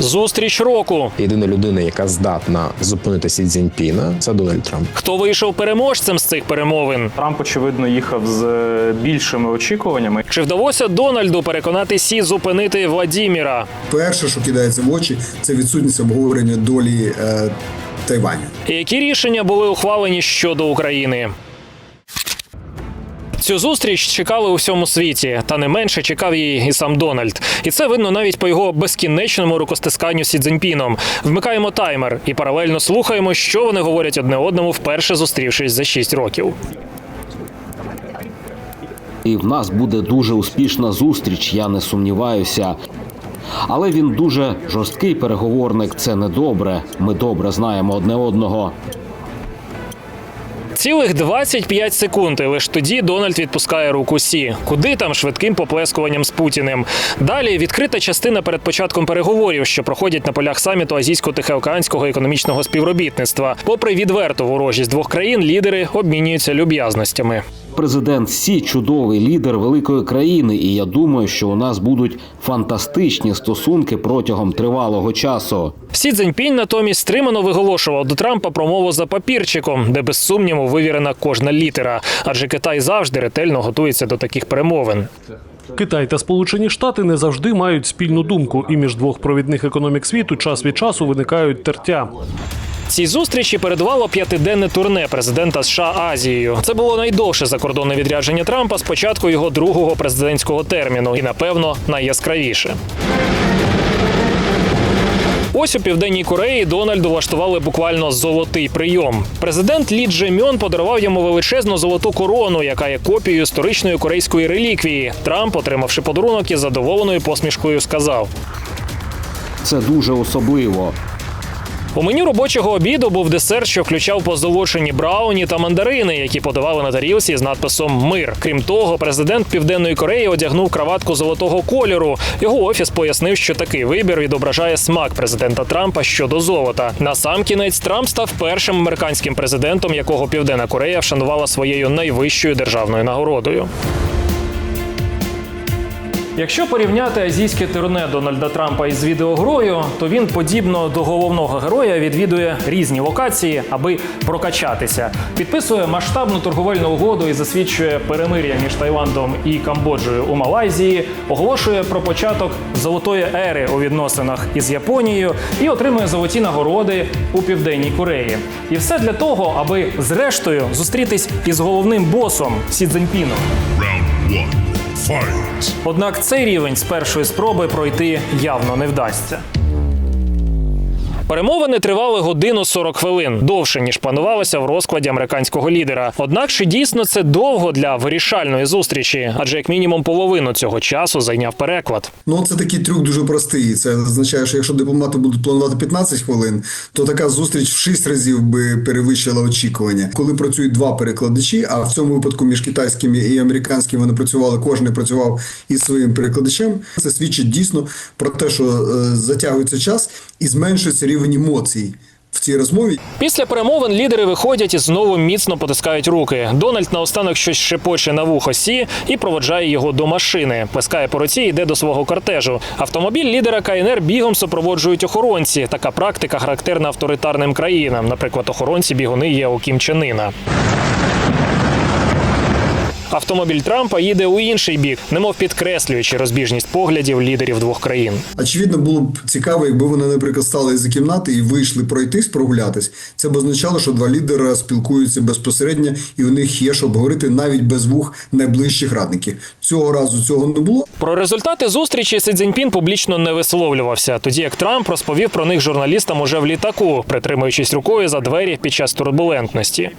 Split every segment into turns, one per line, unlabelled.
Зустріч року.
Єдина людина, яка здатна зупинити Сі Цзіньпіна, це Дональд Трамп.
Хто вийшов переможцем з цих перемовин?
Трамп, очевидно, їхав з е, більшими очікуваннями.
Чи вдалося Дональду переконати Сі зупинити Владіміра?
Перше, що кидається в очі, це відсутність обговорення долі е, Тайваню.
Які рішення були ухвалені щодо України? Цю зустріч чекали у всьому світі, та не менше чекав її і сам Дональд. І це видно навіть по його безкінечному рукостисканню Сі Цзіньпіном. Вмикаємо таймер і паралельно слухаємо, що вони говорять одне одному, вперше зустрівшись за 6 років.
І в нас буде дуже успішна зустріч, я не сумніваюся. Але він дуже жорсткий переговорник. Це не добре. Ми добре знаємо одне одного.
Цілих 25 секунд, і лише тоді Дональд відпускає руку Сі. Куди там швидким поплескуванням з Путіним. Далі відкрита частина перед початком переговорів, що проходять на полях саміту Азійсько-Тихоокеанського економічного співробітництва. Попри відверту ворожість двох країн, лідери обмінюються люб'язностями.
Президент Сі чудовий лідер великої країни, і я думаю, що у нас будуть фантастичні стосунки протягом тривалого часу.
Сі Цзіньпінь натомість стримано виголошував до Трампа промову за папірчиком, де без сумніву вивірена кожна літера, адже Китай завжди ретельно готується до таких перемовин.
Китай та Сполучені Штати не завжди мають спільну думку, і між двох провідних економік світу час від часу виникають тертя.
Цій зустрічі передувало п'ятиденне турне президента США Азією. Це було найдовше закордонне відрядження Трампа з початку його другого президентського терміну, і напевно найяскравіше. Ось у південній Кореї Дональду влаштували буквально золотий прийом. Президент Лі Дже Мьон подарував йому величезну золоту корону, яка є копією історичної корейської реліквії. Трамп, отримавши подарунок із задоволеною посмішкою, сказав:
Це дуже особливо.
У меню робочого обіду був десерт, що включав позолочені брауні та мандарини, які подавали на тарілці з надписом Мир. Крім того, президент Південної Кореї одягнув краватку золотого кольору. Його офіс пояснив, що такий вибір відображає смак президента Трампа щодо золота. Насамкінець Трамп став першим американським президентом, якого Південна Корея вшанувала своєю найвищою державною нагородою. Якщо порівняти азійське турне Дональда Трампа із відеогрою, то він подібно до головного героя відвідує різні локації, аби прокачатися. Підписує масштабну торговельну угоду і засвідчує перемир'я між Таїландом і Камбоджею у Малайзії, оголошує про початок золотої ери у відносинах із Японією і отримує золоті нагороди у південній Кореї. І все для того, аби зрештою зустрітись із головним босом Сі Цзіньпіном.
Round one. Fight.
Однак цей рівень з першої спроби пройти явно не вдасться. Перемовини тривали годину 40 хвилин довше ніж планувалося в розкладі американського лідера. Однак чи дійсно це довго для вирішальної зустрічі? Адже як мінімум половину цього часу зайняв переклад.
Ну, це такий трюк дуже простий. Це означає, що якщо дипломати будуть планувати 15 хвилин, то така зустріч в 6 разів би перевищила очікування. Коли працюють два перекладачі, а в цьому випадку між китайськими і американськими вони працювали, кожен працював із своїм перекладачем. Це свідчить дійсно про те, що е, затягується час і зменшується рівень емоцій в цій розмові.
Після перемовин лідери виходять і знову міцно потискають руки. Дональд наостанок щось шепоче на вухо сі і проводжає його до машини. Пискає по руці йде до свого кортежу. Автомобіль лідера КНР бігом супроводжують охоронці. Така практика характерна авторитарним країнам. Наприклад, охоронці бігуни є у Кім Чен Іна. Автомобіль Трампа їде у інший бік, немов підкреслюючи розбіжність поглядів лідерів двох країн.
Очевидно, було б цікаво, якби вони, наприклад, стали із кімнати і вийшли пройтись, прогулятись. Це б означало, що два лідери спілкуються безпосередньо, і у них є що обговорити навіть без вух найближчих радників. Цього разу цього не було.
Про результати зустрічі Си Цзіньпін публічно не висловлювався, тоді як Трамп розповів про них журналістам уже в літаку, притримуючись рукою за двері під час турбулентності.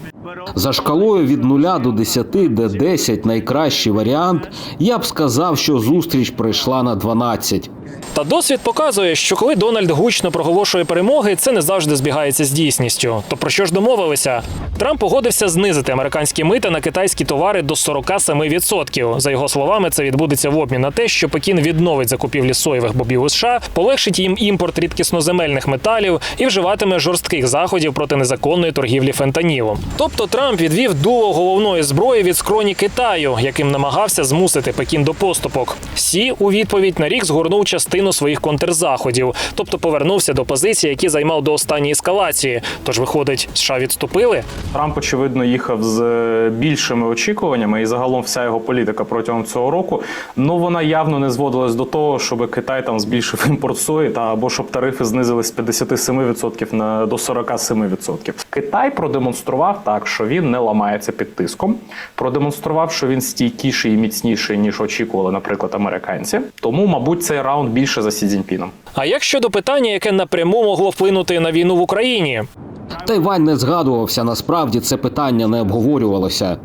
За шкалою від 0 до 10, де 10 найкращий варіант, я б сказав, що зустріч прийшла на 12.
Та досвід показує, що коли Дональд гучно проголошує перемоги, це не завжди збігається з дійсністю. То про що ж домовилися? Трамп погодився знизити американські мита на китайські товари до 47%. За його словами, це відбудеться в обмін на те, що Пекін відновить закупівлі соєвих бобів у США, полегшить їм імпорт рідкісноземельних металів і вживатиме жорстких заходів проти незаконної торгівлі фентанілом. Тобто Трамп відвів дуло головної зброї від скроні Китаю, яким намагався змусити Пекін до поступок. Сі у відповідь на рік згорнув частину своїх контрзаходів, тобто повернувся до позицій, які займав до останньої ескалації. Тож, виходить, США відступили.
Трамп, очевидно, їхав з е, більшими очікуваннями, і загалом вся його політика протягом цього року. Ну вона явно не зводилась до того, щоб Китай там збільшив імпорт сої та або щоб тарифи знизились з 57% на до 47%. Китай продемонстрував так, що він не ламається під тиском. Продемонстрував, що він стійкіший і міцніший ніж очікували, наприклад, американці. Тому, мабуть, цей раунд більше за Сі Цзіньпіном.
А як щодо питання, яке напряму могло вплинути на війну в Україні?
Тайвань не згадувався. Насправді це питання не обговорювалося.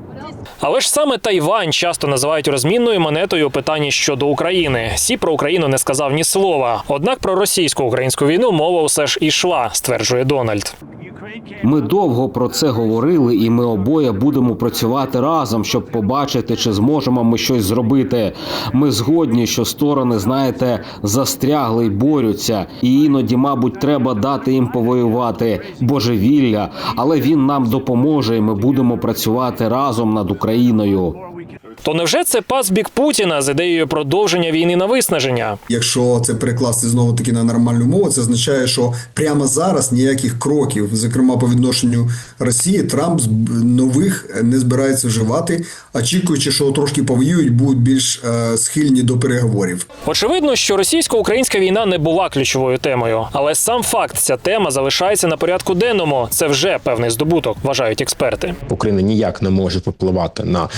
Але ж саме Тайвань часто називають розмінною монетою у питанні щодо України. Сі про Україну не сказав ні слова. Однак про російсько-українську війну мова усе ж ішла, стверджує Дональд.
Ми довго про це говорили, і ми обоє будемо працювати разом, щоб побачити, чи зможемо ми щось зробити. Ми згодні, що сторони, знаєте, застрягли й борються, і іноді, мабуть, треба дати їм повоювати божевілля, але він нам допоможе, і ми будемо працювати разом над Україною.
То невже це пас бік Путіна з ідеєю продовження війни на виснаження?
Якщо це перекласти знову таки на нормальну мову, це означає, що прямо зараз ніяких кроків, зокрема по відношенню Росії, Трамп з- нових не збирається вживати, очікуючи, що трошки повоюють, будуть більш е, схильні до переговорів.
Очевидно, що російсько-українська війна не була ключовою темою, але сам факт ця тема залишається на порядку денному. Це вже певний здобуток, вважають експерти.
Україна ніяк не може впливати на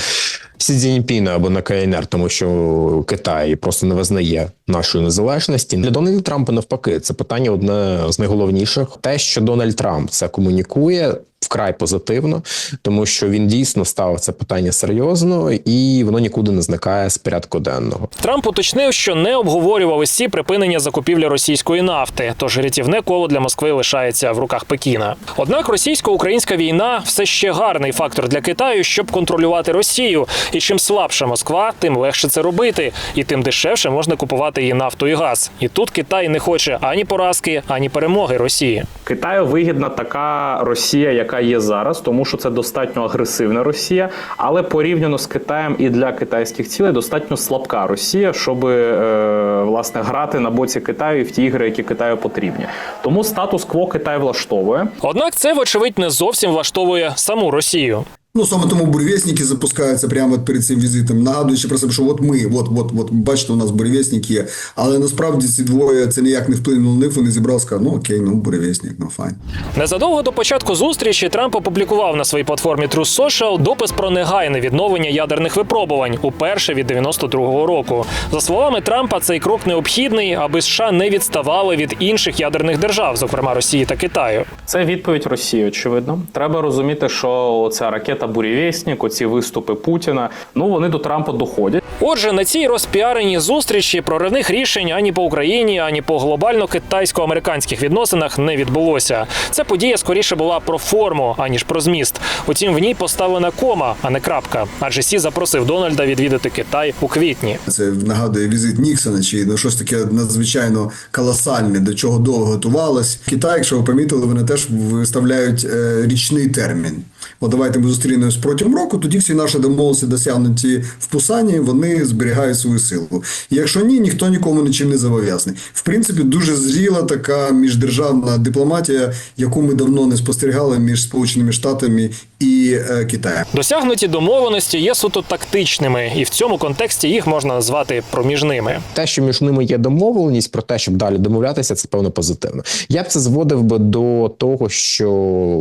Сі Цзіньпіна або на КНР, тому що Китай просто не визнає нашої незалежності. Для Дональда Трампа навпаки, це питання одне з найголовніших. Те, що Дональд Трамп це комунікує. Вкрай позитивно, тому що він дійсно ставив це питання серйозно і воно нікуди не зникає з порядку денного.
Трамп уточнив, що не обговорював із Сі припинення закупівлі російської нафти, тож рятівне коло для Москви лишається в руках Пекіна. Однак російсько-українська війна все ще гарний фактор для Китаю, щоб контролювати Росію. І чим слабша Москва, тим легше це робити, і тим дешевше можна купувати її нафту і газ. І тут Китай не хоче ані поразки, ані перемоги Росії.
Китаю вигідна така Росія, яка є зараз, тому що це достатньо агресивна Росія, але порівняно з Китаєм і для китайських цілей достатньо слабка Росія, щоб е, власне грати на боці Китаю і в ті ігри, які Китаю потрібні. Тому статус-кво Китай влаштовує.
Однак це, вочевидь, не зовсім влаштовує саму Росію.
Ну саме тому буревісники запускаються прямо от перед цим візитом, нагадуючи про себе, що от ми, от, от, от бачите, у нас буревісник є. Але насправді ці двоє це ніяк не вплинуло на них. Вони зібрали, сказали, ну окей, ну буревісник, ну файн.
Незадовго до початку зустрічі Трамп опублікував на своїй платформі Truth Social допис про негайне відновлення ядерних випробувань уперше від 92-го року. За словами Трампа, цей крок необхідний, аби США не відставали від інших ядерних держав, зокрема Росії та Китаю.
Це відповідь Росії, очевидно. Треба розуміти, що ця ракета Бурєвєснік, оці виступи Путіна, ну вони до Трампа доходять.
Отже, на цій розпіареній зустрічі проривних рішень ані по Україні, ані по глобально китайсько-американських відносинах не відбулося. Ця подія скоріше була про форму, аніж про зміст. Утім, в ній поставлена кома, а не крапка. Адже Сі запросив Дональда відвідати Китай у квітні.
Це нагадує візит Ніксона чи ну, щось таке надзвичайно колосальне, до чого довго готувалось. Китай, якщо ви помітили, вони теж виставляють е, річний термін. От давайте ми зустрінемось протягом року, тоді всі наші домовленості досягнуті в Пусані, вони зберігають свою силу. І якщо ні, ніхто нікому нічим не зобов'язаний. В принципі, дуже зріла така міждержавна дипломатія, яку ми давно не спостерігали між Сполученими Штатами і е, Китаєм.
Досягнуті домовленості є суто тактичними, і в цьому контексті їх можна назвати проміжними.
Те, що між ними є домовленість про те, щоб далі домовлятися, це певно позитивно. Я б це зводив би до того, що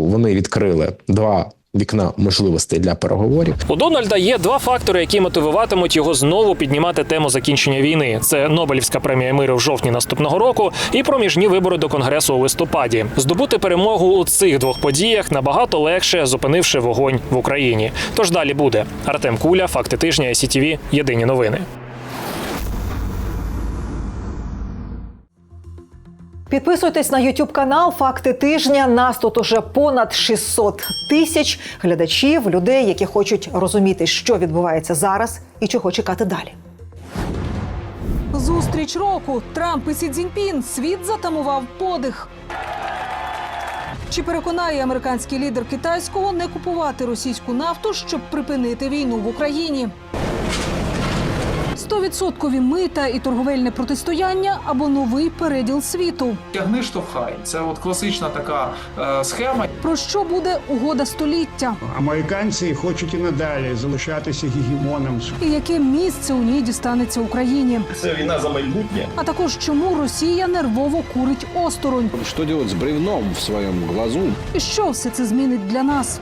вони відкрили два вікна можливостей для переговорів.
У Дональда є два фактори, які мотивуватимуть його знову піднімати тему закінчення війни. Це Нобелівська премія миру в жовтні наступного року і проміжні вибори до конгресу у листопаді. Здобути перемогу у цих двох подіях набагато легше, зупинивши вогонь в Україні. Тож далі буде Артем Куля, факти тижня, СІТВ, Єдині новини.
Підписуйтесь на YouTube канал Факти тижня. Нас тут уже понад 600 тисяч глядачів, людей, які хочуть розуміти, що відбувається зараз і чого чекати далі.
Зустріч року Трамп і Сі Цзіньпін. Світ затамував подих. Чи переконає американський лідер китайського не купувати російську нафту, щоб припинити війну в Україні? Стовідсоткові мита і торговельне протистояння або новий переділ світу.
Тягни штовхай. Це от класична така е, схема.
Про що буде угода століття?
Американці хочуть і надалі залишатися гегемоном
І яке місце у ній дістанеться Україні?
Це війна за майбутнє.
А також чому Росія нервово курить осторонь?
Что делать с бревном в своем глазу?
І що все це змінить для нас?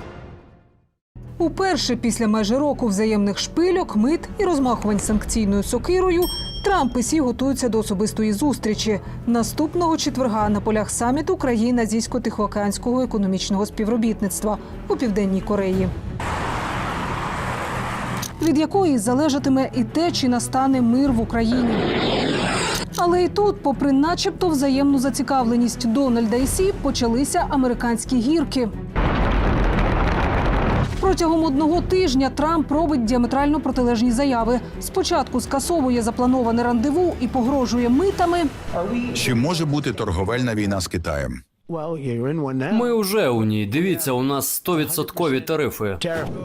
Уперше після майже року взаємних шпильок, мит і розмахувань санкційною сокирою Трамп і Сі готуються до особистої зустрічі наступного четверга на полях саміту країн Азійсько-Тихоокеанського економічного співробітництва у південній Кореї. Від якої залежатиме і те, чи настане мир в Україні. Але і тут, попри начебто взаємну зацікавленість Дональда і Сі, почалися американські гірки. Протягом одного тижня Трамп робить діаметрально протилежні заяви. Спочатку скасовує заплановане рандеву і погрожує митами.
Чи може бути торговельна війна з Китаєм?
Ми вже у ній. Дивіться, у нас 100% тарифи.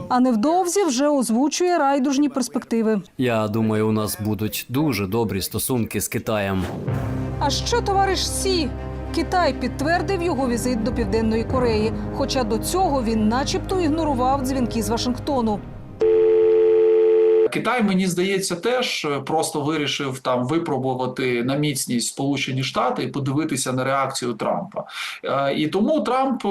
А невдовзі вже озвучує райдужні перспективи.
Я думаю, у нас будуть дуже добрі стосунки з Китаєм.
А що товариш Сі? Китай підтвердив його візит до Південної Кореї, хоча до цього він начебто ігнорував дзвінки з Вашингтону.
Китай, мені здається, теж е, просто вирішив там випробувати на міцність Сполучені Штати і подивитися на реакцію Трампа. Е, І тому Трамп.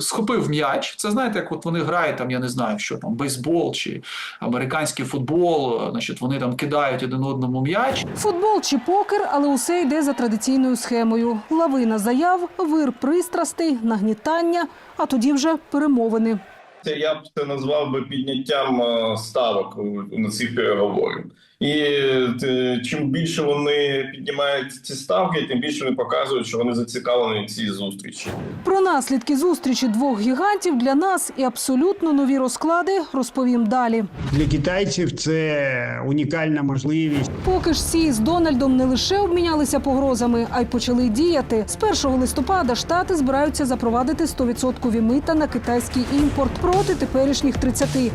Схопив м'яч. Це знаєте, як от вони грають там, я не знаю, що там бейсбол чи американський футбол. е, Значить, вони там кидають один одному м'яч.
Футбол чи покер, але усе йде за традиційною схемою: лавина заяв, вир пристрастей, нагнітання, а тоді вже перемовини.
Це я б це назвав би підняттям е, ставок на цих переговорів. І е, чим більше вони піднімають ці ставки, тим більше вони показують, що вони зацікавлені в цій зустрічі.
Про наслідки зустрічі двох гігантів для нас і абсолютно нові розклади розповім далі.
для китайців. Це унікальна можливість.
Поки ж Сі з Дональдом не лише обмінялися погрозами, а й почали діяти. З 1 листопада штати збираються запровадити 100% мита на китайський імпорт проти теперішніх 30%.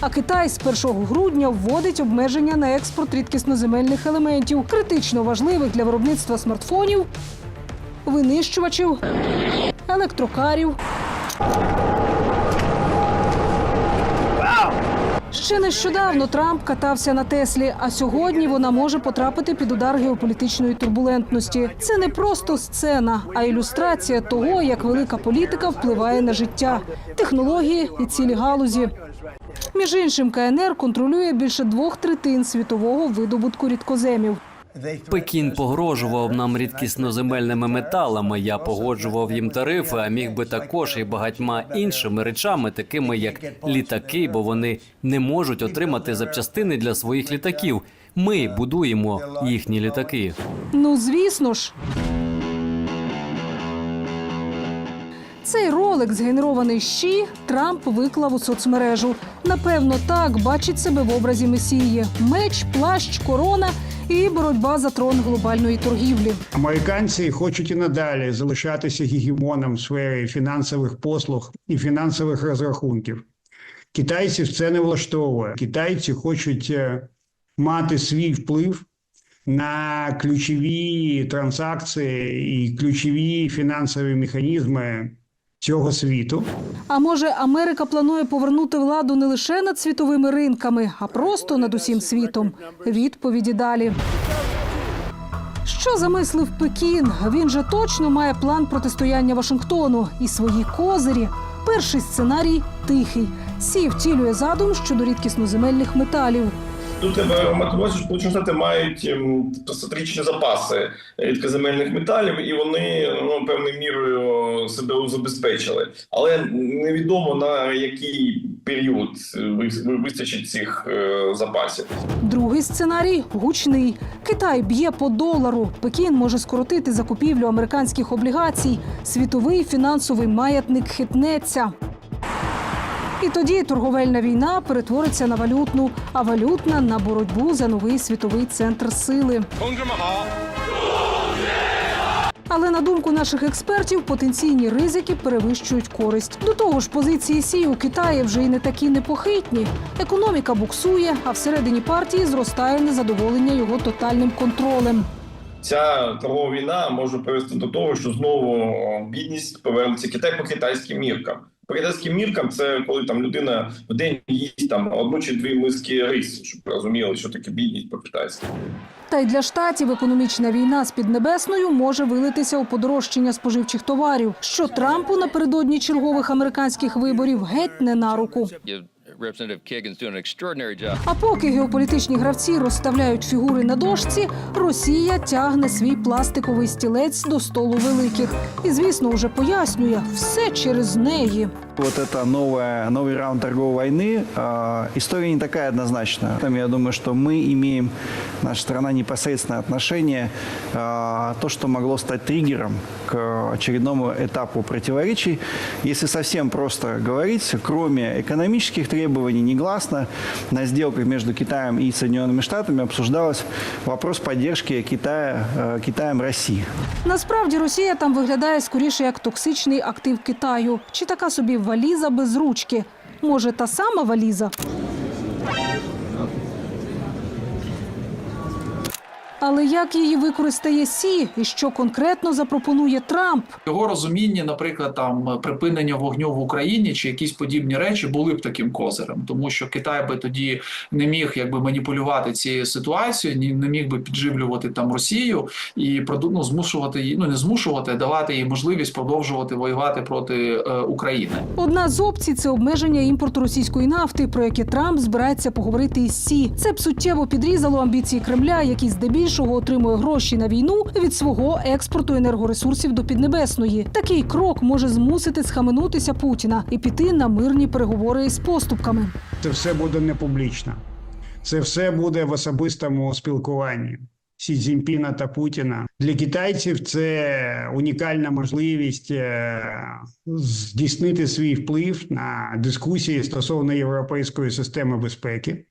А Китай з 1 грудня вводить обмеження на експорт рідкісноземельних елементів, критично важливих для виробництва смартфонів, винищувачів, електрокарів. Ще нещодавно Трамп катався на Теслі, а сьогодні вона може потрапити під удар геополітичної турбулентності. Це не просто сцена, а ілюстрація того, як велика політика впливає на життя, технології і цілі галузі. Між іншим, КНР контролює більше двох третин світового видобутку рідкоземів.
Пекін погрожував нам рідкісноземельними металами. Я погоджував їм тарифи, а міг би також і багатьма іншими речами, такими як літаки, бо вони не можуть отримати запчастини для своїх літаків. Ми будуємо їхні літаки.
Ну, звісно ж. Цей ролик, згенерований щі, Трамп виклав у соцмережу. Напевно, так бачить себе в образі месії: меч, плащ, корона і боротьба за трон глобальної торгівлі.
Американці хочуть і надалі залишатися гегемоном в сфері фінансових послуг і фінансових розрахунків. Китайців це не влаштовує. Китайці хочуть е, мати свій вплив на ключові транзакції і ключові фінансові механізми цього світу.
А може, Америка планує повернути владу не лише над світовими ринками, а просто над усім світом. Відповіді далі. Що замислив Пекін? Він же точно має план протистояння Вашингтону і свої козирі. Перший сценарій тихий. Сі втілює задум щодо рідкісноземельних металів.
Тут треба мати Сполучені Штати мають ем, стратегічні запаси рідкоземельних металів, і вони ну, певною мірою себе забезпечили. Але невідомо на який період ви- вистачить цих е, запасів.
Другий сценарій гучний. Китай б'є по долару. Пекін може скоротити закупівлю американських облігацій. Світовий фінансовий маятник хитнеться. І тоді торговельна війна перетвориться на валютну, а валютна на боротьбу за новий світовий центр сили. Але на думку наших експертів, потенційні ризики перевищують користь. До того ж, позиції Сі у Китаї вже й не такі непохитні. Економіка буксує, а всередині партії зростає незадоволення його тотальним контролем.
Ця торгова війна може привести до того, що знову бідність повернеться Китай по китайським міркам. По китайським міркам це коли там людина в день їсть там одну чи дві миски рису, щоб розуміли, що таке бідність по китайськи.
Та й для штатів економічна війна з Піднебесною може вилитися у подорожчання споживчих товарів, що Трампу напередодні чергових американських виборів геть не на руку.
Representative Kagan's doing an extraordinary job.
А поки геополітичні гравці розставляють фігури на дошці, Росія тягне свій пластиковий стілець до столу великих. І, звісно, вже пояснює все через неї.
Вот это новая, новый раунд торговой войны, э, история не такая однозначная. Там я думаю, что мы имеем, наша страна, непосредственное отношение, э, то, что могло стать триггером к очередному этапу противоречий. Если совсем просто говорить, кроме экономических требований, негласно на сделках между Китаем и Соединенными Штатами обсуждалось вопрос поддержки Китая, Китаєм Китаем России.
Насправді Росія там виглядає скоріше як токсичний актив Китаю, чи така собі валіза без ручки. Може, та сама валіза? Але як її використає Сі і що конкретно запропонує Трамп?
Його розуміння, наприклад, там припинення вогню в Україні чи якісь подібні речі були б таким козирем, тому що Китай би тоді не міг якби маніпулювати цією ситуацією, не міг би підживлювати там Росію і ну, змушувати її, ну не змушувати, а давати їй можливість продовжувати воювати проти е, України.
Одна з опцій це обмеження імпорту російської нафти, про яке Трамп збирається поговорити із Сі. Це б суттєво підрізало амбіції Кремля, який здебільшого отримує гроші на війну від свого експорту енергоресурсів до Піднебесної. Такий крок може змусити схаменутися Путіна і піти на мирні переговори із поступками.
Це все буде не публічно. Це все буде в особистому спілкуванні. Сі Цзіньпіна та Путіна для китайців це унікальна можливість е, здійснити свій вплив на дискусії стосовно європейської системи безпеки.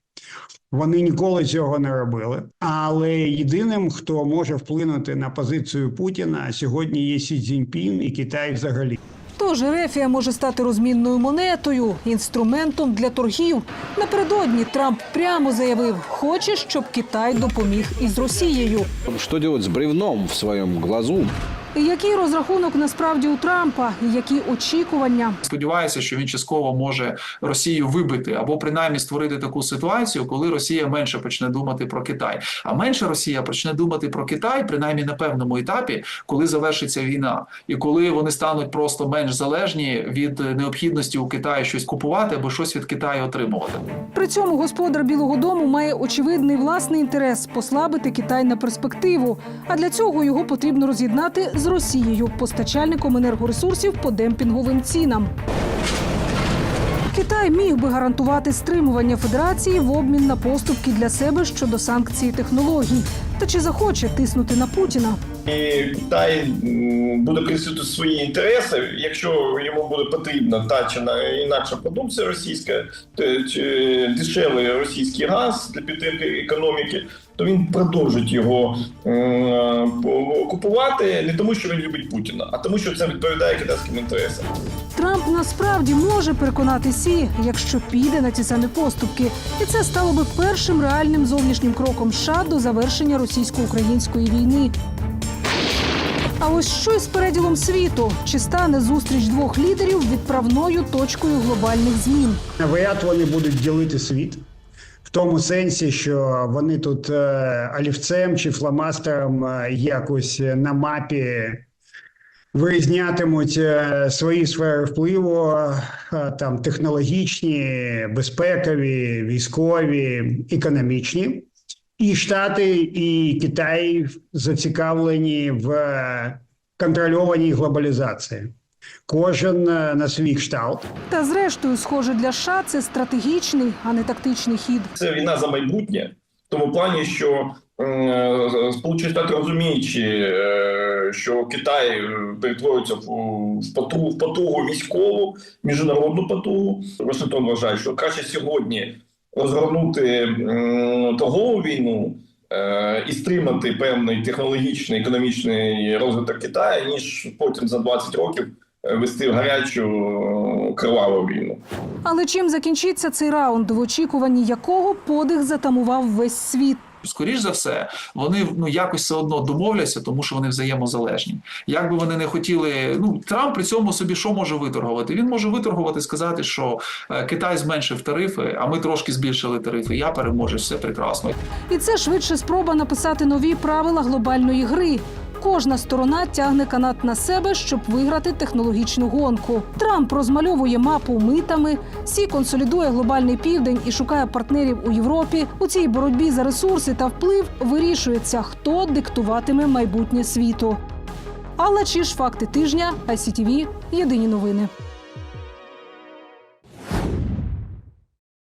Вони ніколи цього не робили. Але єдиним, хто може вплинути на позицію Путіна, сьогодні є Сі Цзіньпін і Китай взагалі.
Тож Ерефія може стати розмінною монетою, інструментом для торгів. Напередодні Трамп прямо заявив, хоче, щоб Китай допоміг із Росією.
Что делать с бревном в своем глазу?
Який розрахунок насправді у Трампа, і які очікування?
Сподіваюся, що він частково може Росію вибити або принаймні створити таку ситуацію, коли Росія менше почне думати про Китай. А менше Росія почне думати про Китай, принаймні на певному етапі, коли завершиться війна, і коли вони стануть просто менш залежні від необхідності у Китаї щось купувати або щось від Китаю отримувати.
При цьому господар Білого Дому має очевидний власний інтерес послабити Китай на перспективу. А для цього його потрібно роз'єднати з Росією, постачальником енергоресурсів по демпінговим цінам. Китай міг би гарантувати стримування федерації в обмін на поступки для себе щодо санкцій технологій. Та чи захоче тиснути на Путіна?
І Китай буде присутити свої інтереси, якщо йому буде потрібна та чи на інакша продукція російська, чи дешевий російський газ для підтримки економіки, то він продовжить його м, по- купувати не тому, що він любить Путіна, а тому, що це відповідає китайським інтересам.
Трамп насправді може переконати Сі, якщо піде на ці самі поступки, і це стало би першим реальним зовнішнім кроком США до завершення російсько-української війни. А ось що із переділом світу? Чи стане зустріч двох лідерів відправною точкою глобальних змін?
Навряд вони будуть ділити світ. В тому сенсі, що вони тут е, олівцем чи фломастером е, якось на мапі вирізнятимуть е, свої сфери впливу, е, там технологічні, безпекові, військові, економічні. І Штати, і Китай зацікавлені в е, контрольованій глобалізації. Кожен е, на свій кшталт.
Та зрештою, схоже, для США це стратегічний, а не тактичний хід.
Це війна за майбутнє, в тому плані, що е, Сполучені Штати розуміючи, е, що Китай перетворюється в, потугу, в потугу військову, міжнародну потугу. Вашингтон вважає, що краще сьогодні розгорнути торгову війну і стримати певний технологічний економічний розвиток Китаю, ніж потім за 20 років вести в гарячу криваву війну.
Але чим закінчиться цей раунд, в очікуванні якого подих затамував весь світ?
Скоріш за все, вони ну якось все одно домовляться, тому що вони взаємозалежні. Як би вони не хотіли, ну Трамп при цьому собі що може виторгувати? Він може виторгувати, сказати, що е, Китай зменшив тарифи, а ми трошки збільшили тарифи. Я переможу, все прекрасно.
І це швидше спроба написати нові правила глобальної гри. Кожна сторона тягне канат на себе, щоб виграти технологічну гонку. Трамп розмальовує мапу митами, Сі консолідує глобальний південь і шукає партнерів у Європі. У цій боротьбі за ресурси та вплив вирішується, хто диктуватиме майбутнє світу. Алла Чіш, факти тижня, ICTV, Єдині новини.